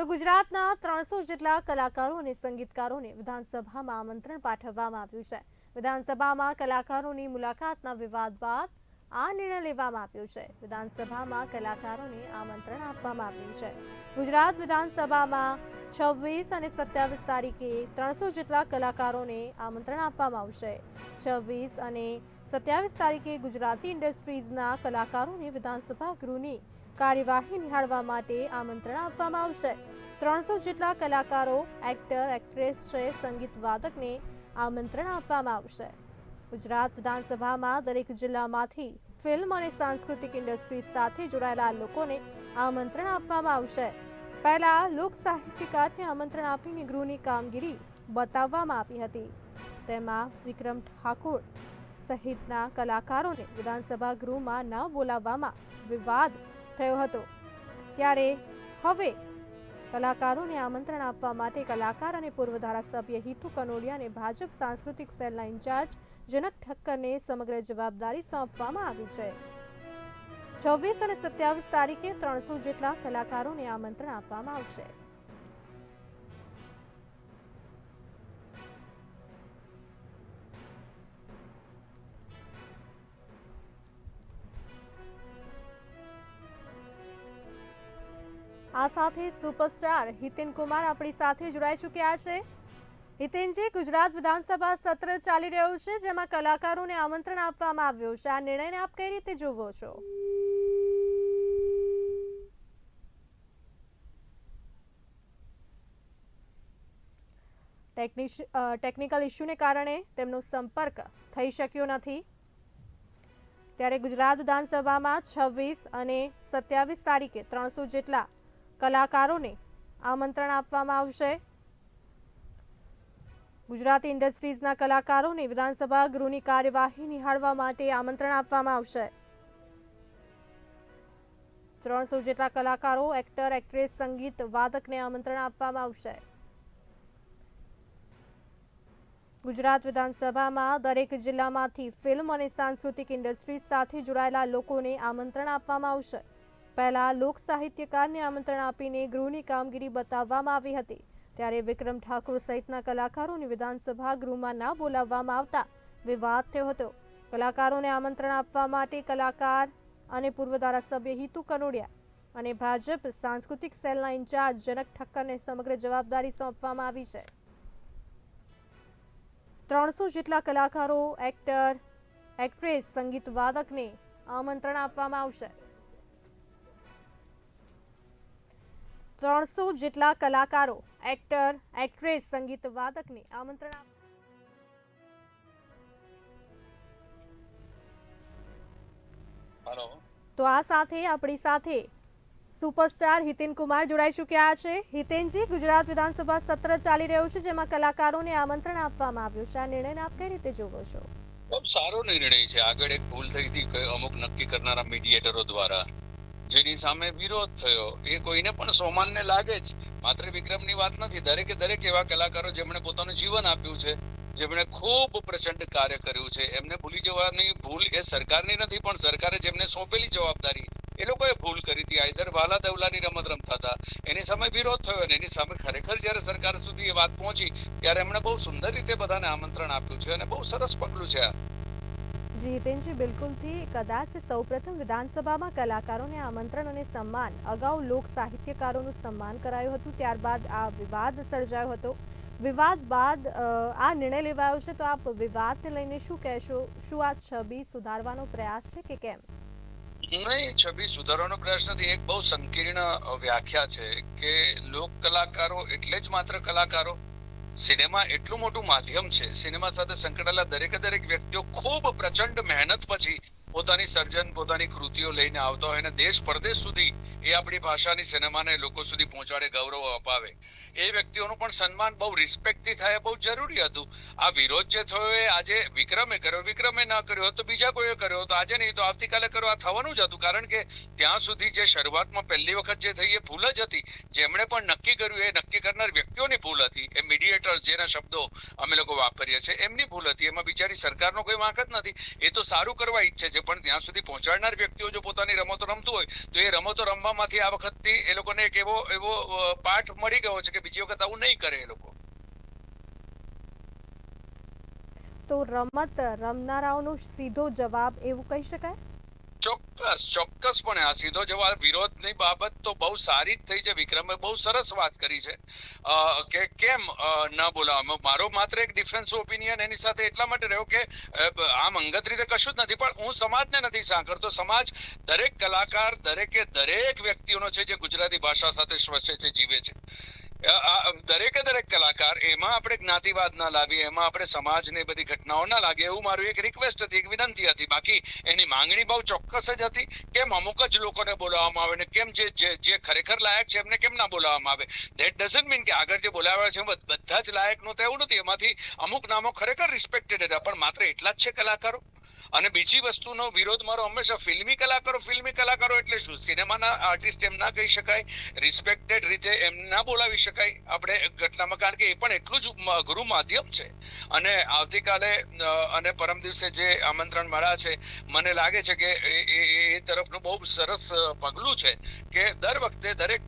તો ગુજરાતના ત્રણસો જેટલા કલાકારો અને સંગીતકારોને વિધાનસભામાં આમંત્રણ પાઠવવામાં આવ્યું છે. વિધાનસભામાં કલાકારોની મુલાકાતના વિવાદ બાદ આ નિર્ણય લેવામાં આવ્યો છે. વિધાનસભામાં કલાકારોને આમંત્રણ આપવામાં આવ્યું છે. ગુજરાત વિધાનસભામાં છવ્વીસ અને સત્યાવીસ તારીખે ત્રણસો જેટલા કલાકારોને આમંત્રણ આપવામાં આવશે. છવ્વીસ અને સત્યાવીસ તારીખે ગુજરાતી ઇન્ડસ્ટ્રીઝના કલાકારોને વિધાનસભા ગૃહની કાર્યવાહી નિહાળવા માટે આમંત્રણ આપવામાં આવશે. ત્રણસો જેટલા કલાકારો, એક્ટર, એક્ટ્રેસ છે, સંગીત વાદકને આમંત્રણ આપવામાં આવશે. ગુજરાત વિધાનસભામાં દરેક જિલ્લામાંથી ફિલ્મ અને સાંસ્કૃતિક ઇન્ડસ્ટ્રી સાથે જોડાયેલા લોકોને આમંત્રણ આપવામાં આવશે. પહેલા લોક સાહિત્યકારને આમંત્રણ આપીને ગૃહની કામગીરી બતાવવામાં આવી હતી. તેમાં વિક્રમ ઠાકોર સહિતના કલાકારોને વિધાનસભા ગૃહમાં ન બોલાવવામાં વિવાદ થયો હતો. ત્યારે હવે કલાકારોને આમંત્રણ આપવા માટે કલાકાર અને પૂર્વ ધારાસભ્ય હિતુ કનોડિયાને ભાજપ સાંસ્કૃતિક સેલના ઇન્ચાર્જ જનક ઠક્કરને સમગ્ર જવાબદારી સોંપવામાં આવી છે. છવ્વીસ અને સત્યાવીસ તારીખે ત્રણસો જેટલા કલાકારોને આમંત્રણ આપવામાં આવશે. આ સાથે સુપરસ્ટાર હિતેન કુમાર આપણી સાથે જોડાઈ ચૂક્યા છે. હિતેનજી ગુજરાત વિધાનસભા સત્ર ચાલી રહ્યું છે, જેમાં કલાકારોને આમંત્રણ આપવામાં આવ્યું છે. આ નિર્ણયને આપ કઈ રીતે જોવો છો? ટેકનિકલ ઇસ્યુને કારણે તેમનો સંપર્ક થઈ શક્યો નથી. ત્યારે ગુજરાત વિધાનસભામાં છવ્વીસ અને સત્યાવીસ તારીખે ત્રણસો જેટલા કલાકારોને આમંત્રણ આપવામાં આવશે. ગુજરાતી ઇન્ડસ્ટ્રીઝના કલાકારોને વિધાનસભા ગૃહની કાર્યવાહી નિહાળવા માટે આમંત્રણ આપવામાં આવશે. ત્રણસો જેટલા કલાકારો, એક્ટર, એક્ટ્રેસ, સંગીત વાદકને આમંત્રણ આપવામાં આવશે. ગુજરાત વિધાનસભામાં દરેક જિલ્લામાંથી ફિલ્મ અને સાંસ્કૃતિક ઇન્ડસ્ટ્રીઝ સાથે જોડાયેલા લોકોને આમંત્રણ આપવામાં આવશે. પહેલા લોક સાહિત્યકારને આમંત્રણ આપીને ગૃહની કામગીરી બતાવવામાં આવી હતી. ત્યારે વિક્રમ ઠાકોર સહિતના કલાકારોને વિધાનસભા ગૃહમાં ના બોલાવવામાં આવતા વિવાદ થયો હતો. કલાકારોને આમંત્રણ આપવા માટે કલાકાર અને પૂર્વ ધારાસભ્ય હિતુ કનોડિયા અને ભાજપ સાંસ્કૃતિક સેલના ઇન્ચાર્જ જનક ઠક્કરને સમગ્ર જવાબદારી સોંપવામાં આવી છે. ત્રણસો જેટલા કલાકારો, એક્ટર, એક્ટ્રેસ, સંગીત વાદકને આમંત્રણ આપવામાં આવશે. ત્રણસો જેટલા કલાકારો એક્ટર એક્ટ્રેસ સંગીત વાદકને આમંત્રણ આપ- તો આ સાથે આપણી સાથે સુપરસ્ટાર હિતેન કુમાર જોડાઈ ચૂક્યા છે. હિતેનજી ગુજરાત વિધાનસભા સત્ર ચાલી રહ્યું છે જેમાં કલાકારોને આમંત્રણ આપવામાં આવ્યું છે. આ નિર્ણયને આપ કઈ રીતે જોવો છો? સારો નિર્ણય છે. આગળ એક ભૂલ થઈ હતી અમુક નક્કી કરનારા મીડિયેટરો દ્વારા. જેની સામે વિરોધ થયો. એ કોઈને પણ સોમાનને લાગે જ. માત્ર વિક્રમની વાત નથી. દરેકે દરેક એવા કલાકારો જેમણે પોતાનું જીવન આપ્યું છે, જેમણે ખૂબ પ્રચંડ કાર્ય કર્યું છે. એમને ભૂલી જવાની ભૂલ એ સરકારની નથી, પણ સરકારે જેમને સોંપેલી જવાબદારી એ લોકોએ ભૂલ કરી હતી. આઈધર વાલા દવલાની રમત રમતા હતા. એની સામે વિરોધ થયો અને એની સામે ખરેખર જ્યારે સરકાર સુધી એ વાત પહોંચી, ત્યારે એમણે બહુ સુંદર રીતે બધાને આમંત્રણ આપ્યું છે અને બહુ સરસ પગલું છે આ. જી હિતેનજી બિલકુલથી કદાચ સૌપ્રથમ વિધાનસભામાં કલાકારોને આમંત્રણ અને સન્માન, અગાઉ લોક સાહિત્યકારોનું સન્માન કરાયું હતું, ત્યારબાદ આ વિવાદ સર્જાયો હતો. વિવાદ બાદ આ નિર્ણય લેવાયો છે. તો આપ વિવાદને લઈને શું કહેશો? શું આ છબી સુધારવાનો પ્રયાસ છે કે કેમ? નહીં, છબી સુધારવાનો પ્રયાસ નથી. એક બહુ સંકીર્ણ વ્યાખ્યા છે કે લોક કલાકારો એટલે જ માત્ર કલાકારો સિનેમા એટલું મોટું માધ્યમ છે, સિનેમા સાથે સંકળાયેલા દરેકે દરેક વ્યક્તિઓ ખૂબ પ્રચંડ મહેનત પછી પોતાની સર્જન, પોતાની કૃતિઓ લઈને આવતા હોય અને દેશ પરદેશ સુધી એ આપણી ભાષાની સિનેમાને લોકો સુધી પહોંચાડે, ગૌરવ અપાવે. એ વ્યક્તિઓનું પણ સન્માન બહુ રિસ્પેક્ટથી થાય બહુ જરૂરી હતું. આ વિરોધ જે થયો એ આજે વિક્રમે કર્યો. વિક્રમે ના કર્યો હોત બીજા કોઈએ કર્યો હોત. આજે નહીં તો આવતીકાલે કર્યો આ થવાનું જ હતું કારણ કે ત્યાં સુધી જે શરૂઆતમાં પહેલી વખત જે થઈ એ ભૂલ જ હતી. જેમણે પણ નક્કી કર્યું એ નક્કી કરનાર વ્યક્તિઓની ભૂલ હતી. એ મીડિયેટર્સ જેના શબ્દો અમે લોકો વાપરીએ છીએ, એમની ભૂલ હતી. એમાં બિચારી સરકારનો કોઈ વાંક જ નથી. એ તો સારું કરવા ઈચ્છે છે. પણ ત્યાં સુધી પહોંચાડનાર વ્યક્તિઓ જો પોતાની રમતો રમતું હોય, તો એ રમતો રમવામાંથી આ વખતથી એ લોકોને એક એવો એવો પાઠ મળી ગયો છે કે બીજી વખત આવું નહીં કરે એ લોકો. તો રમત રમનારાઓનો સીધો જવાબ એવું કહી શકાય? ચોક્કસ ચોક્કસપણે આ સીધો જવાબ. વિરોધની બાબત તો બહુ સારી જ થઈ છે, વિક્રમે બહુ સરસ વાત કરી છે. કે કેમ ન બોલાવવામાં મારો માત્ર એક ડિફરન્સ ઓપિનિયન એની સાથે એટલા માટે રહ્યો કે આમ અંગત રીતે કશું જ નથી, પણ હું સમાજને નથી સાંકળતો. સમાજ દરેક કલાકાર, દરેકે દરેક વ્યક્તિઓનો છે, જે ગુજરાતી ભાષા સાથે શ્વસે છે, જીવે છે. દરેકે દરેક કલાકાર, એમાં આપણે જ્ઞાતિવાદ ના લાવીએ, એમાં આપણે સમાજને બધી ઘટનાઓ ના લાગે એવું મારું એક રિક્વેસ્ટ હતી, એક વિનંતી હતી. બાકી એની માંગણી બહુ ચોક્કસ જ હતી કેમ અમુક જ લોકોને બોલાવવામાં આવે ને કેમ જે જે ખરેખર લાયક છે એમને કેમ ના બોલાવવામાં આવે. ધેટ ડઝન્ટ મીન કે આગળ જે બોલાવ્યા છે બધા જ લાયક નહોતા એવું નથી. એમાંથી અમુક નામો ખરેખર રિસ્પેક્ટેડ હતા, પણ માત્ર એટલા જ છે કલાકારો? અને બીજી વસ્તુનો વિરોધ મારો હંમેશા ફિલ્મી કલાકારો ફિલ્મી કલાકારો એટલે શું? સિનેમાના આર્ટિસ્ટ એમ ના કહી શકાય રિસ્પેક્ટેડ રીતે એમ ના બોલાવી શકાય. આપણે ઘટનામાં કારણ કે એ પણ એટલું જ અઘરું માધ્યમ છે. અને આવતીકાલે અને પરમ દિવસે જે આમંત્રણ મળ્યા છે, મને લાગે છે કે એ- એ તરફનું બહુ સરસ પગલું છે કે દર વખતે દરેક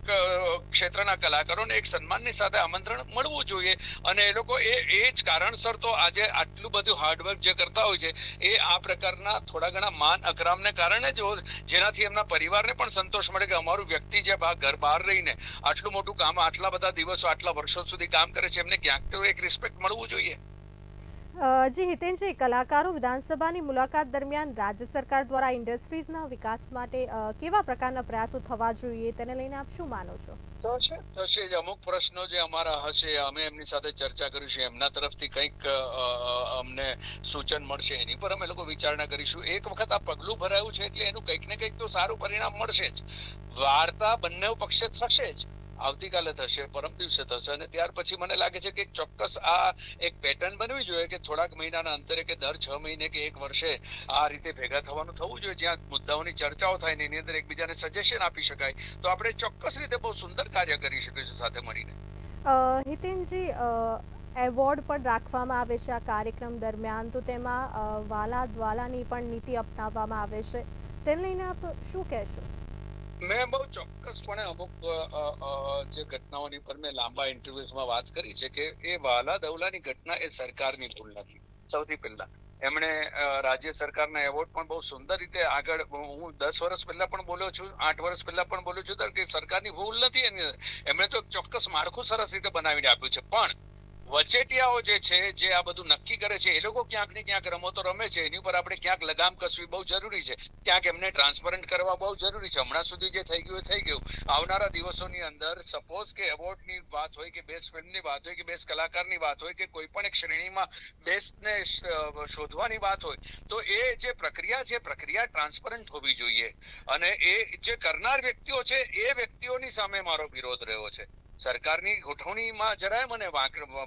ક્ષેત્રના કલાકારોને એક સન્માનની સાથે આમંત્રણ મળવું જોઈએ. અને એ લોકો એ એ જ કારણસર તો આજે આટલું બધું હાર્ડવર્ક જે કરતા હોય છે, એ આ પ્રકારના થોડા ઘણા માન અકરામને કારણે જ જેનાથી એમના પરિવારને પણ સંતોષ મળે કે અમારું વ્યક્તિ જે ઘર બહાર રહીને આટલું મોટું કામ આટલા બધા દિવસો, આટલા વર્ષો સુધી કામ કરે છે, એમને ક્યાંક તો એક રિસ્પેક્ટ મળવું જોઈએ. જી હિતેનજી કલાકારો વિધાનસભાની મુલાકાત દરમિયાન રાજ્ય સરકાર દ્વારા ઇન્ડસ્ટ્રીઝના વિકાસ માટે કેવા પ્રકારના પ્રયાસો થવા જોઈએ તેને લઈને આપ શું માનો છો? થશે થશે જ અમુક પ્રશ્નો જે અમારા હશે અમે એમની સાથે ચર્ચા કરીશું એમના તરફથી કંઈક અમને સૂચન મળશે એની પર અમે લોકો વિચારણા કરીશું. એક વખત આ પગલું ભરાયું છે એટલે એનું કંઈક ને કંઈક તો સારું પરિણામ મળશે જ. વાર્તા બંને પક્ષે થશે જ. આવતીકાલે થશે, પરમ દિવસે થશે અને ત્યાર પછી મને લાગે છે કે ચોક્કસ આ એક પેટર્ન બનવી જોઈએ કે થોડાક મહિનાના અંતરે કે દર છ મહિને કે એક વર્ષે આ રીતે ભેગા થવાનું થવું જોઈએ. જ્યાં મુદ્દાઓની ચર્ચાઓ થાય ને એની અંદર એકબીજાને સજેશન આપી શકાય, તો આપણે ચોક્કસ રીતે બહુ સુંદર કાર્ય કરી શકીશું સાથે મળીને. હિતેનજી એવોર્ડ પણ રાખવામાં આવે છે આ કાર્યક્રમ દરમિયાન. તો તેમાં વાલા, દ્વાલાની પણ નીતિ અપનાવવામાં આવે છે. તેને લઈને આપ શું કહેશો? મેં બહુ ચોક્કસપણે અમુક જે ઘટનાઓની પર મેં લાંબા ઇન્ટરવ્યુઝમાં વાત કરી છે કે એ વાલા દવલાની ઘટના એ સરકારની ભૂલ નથી. સૌથી પહેલા. એમણે રાજ્ય સરકારના એવોર્ડ પણ બહુ સુંદર રીતે આગળ, હું દસ વર્ષ પહેલા પણ બોલ્યો છું, આઠ વર્ષ પહેલા પણ બોલ્યો છું કે સરકારની ભૂલ નથી એની એમણે તો ચોક્કસ માળખું સરસ રીતે બનાવીને આપ્યું છે. પણ વચેટિયાઓ જે છે, જે આ બધું નક્કી કરે છે, એ લોકો ક્યાંક ને ક્યાંક રમતો રમે છે. એની ઉપર આપણે ક્યાંક લગામ કસવી બહુ જરૂરી છે. ક્યાંક એમને ટ્રાન્સપરન્ટ કરવા બહુ જરૂરી છે. હમણાં સુધી જે થઈ ગયું થઈ ગયું. આવનારા દિવસોની અંદર સપોઝ કે એવોર્ડની વાત હોય કે બેસ્ટ ફિલ્મની વાત હોય કે બેસ્ટ કલાકારની વાત હોય કે કોઈ પણ એક શ્રેણીમાં બેસ્ટને શોધવાની વાત હોય, તો એ જે પ્રક્રિયા છે પ્રક્રિયા ટ્રાન્સપરન્ટ હોવી જોઈએ. અને એ જે કરનાર વ્યક્તિઓ છે, એ વ્યક્તિઓની સામે મારો વિરોધ રહ્યો છે. સરકારની ગોઠવણીમાં જરાય મને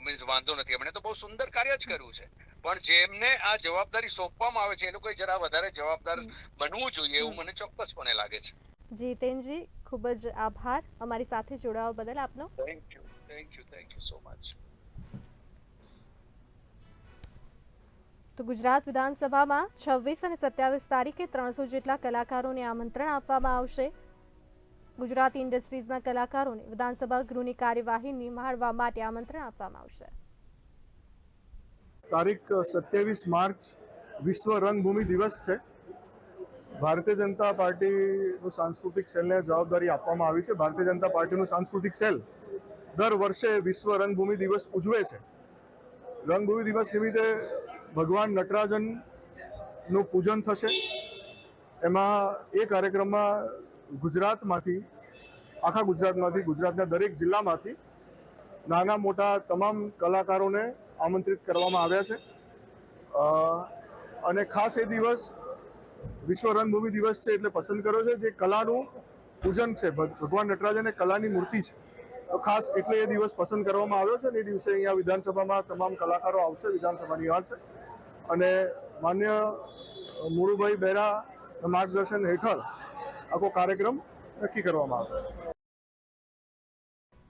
મીન્સ વાંધો નથી. એમણે તો બહુ સુંદર કાર્ય જ કર્યું છે. પણ જેમને આ જવાબદારી સોંપવામાં આવે છે એ લોકોએ જરા વધારે જવાબદાર બનવું જોઈએ એવું મને ચોક્કસપણે લાગે છે. જીતેનજી ખૂબ જ આભાર. અમારી સાથે જોડાવા બદલ આપનો. Thank you thank you thank you so much તો ગુજરાત વિધાનસભામાં છવ્વીસ અને સત્યાવીસ તારીખે ત્રણસો જેટલા કલાકારોને આમંત્રણ આપવામાં આવશે. ગુજરાતી ઇન્ડસ્ટ્રીઝના કલાકારોને વિધાનસભા ગૃહની કાર્યવાહી નિહાળવા માટે આમંત્રણ આપવામાં આવશે. તારીખ સત્યાવીસ માર્ચ વિશ્વ રંગભૂમિ દિવસ છે. ભારતીય જનતા પાર્ટીનું સાંસ્કૃતિક સેલને જવાબદારી આપવામાં આવી છે. ભારતીય જનતા પાર્ટીનું સાંસ્કૃતિક સેલ દર વર્ષે વિશ્વ રંગભૂમિ દિવસ ઉજવે છે. રંગભૂમિ દિવસ નિમિત્તે ભગવાન નટરાજનનું પૂજન થશે. એમાં એ કાર્યક્રમમાં ગુજરાતમાંથી, આખા ગુજરાતમાંથી, ગુજરાતના દરેક જિલ્લામાંથી નાના મોટા તમામ કલાકારોને આમંત્રિત કરવામાં આવ્યા છે. અને ખાસ એ દિવસ વિશ્વ રંગભૂમિ દિવસ છે એટલે પસંદ કર્યો છે, જે કલાનું પૂજન છે. ભગવાન નટરાજ અને કલાની મૂર્તિ છે. તો ખાસ એટલે એ દિવસ પસંદ કરવામાં આવ્યો છે અને એ દિવસે અહીંયા વિધાનસભામાં તમામ કલાકારો આવશે, વિધાનસભાની નિહાળશે અને માન્ય મુળુભાઈ બહેરા માર્ગદર્શન હેઠળ આખો કાર્યક્રમ નક્કી કરવામાં આવ્યો છે.